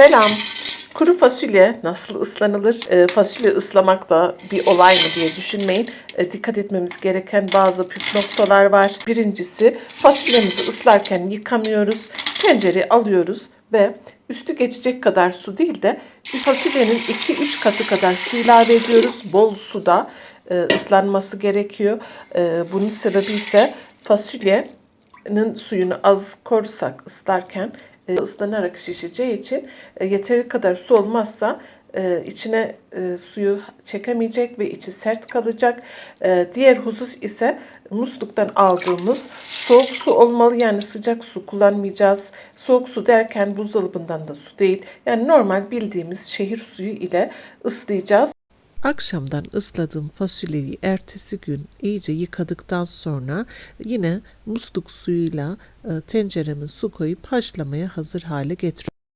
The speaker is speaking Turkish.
Selam. Kuru fasulye nasıl ıslanılır? E, fasulye ıslamak da bir olay mı diye düşünmeyin. E, dikkat etmemiz gereken bazı püf noktalar var. Birincisi fasulyemizi ıslarken yıkamıyoruz. Tencereyi alıyoruz ve üstü geçecek kadar su değil de bir fasulyenin 2-3 katı kadar su ilave ediyoruz. Bol suda e, ıslanması gerekiyor. E, bunun sebebi ise fasulyenin suyunu az korursak ıslarken e, ıslanarak şişeceği için e, yeteri kadar su olmazsa e, içine suyu çekemeyecek ve içi sert kalacak. Diğer husus ise musluktan aldığımız soğuk su olmalı yani sıcak su kullanmayacağız. Soğuk su derken buzdolabından da su değil. Yani normal bildiğimiz şehir suyu ile ıslayacağız. Akşamdan ısladığım fasulyeyi ertesi gün iyice yıkadıktan sonra yine musluk suyuyla e, tencereme su koyup haşlamaya hazır hale getiriyorum.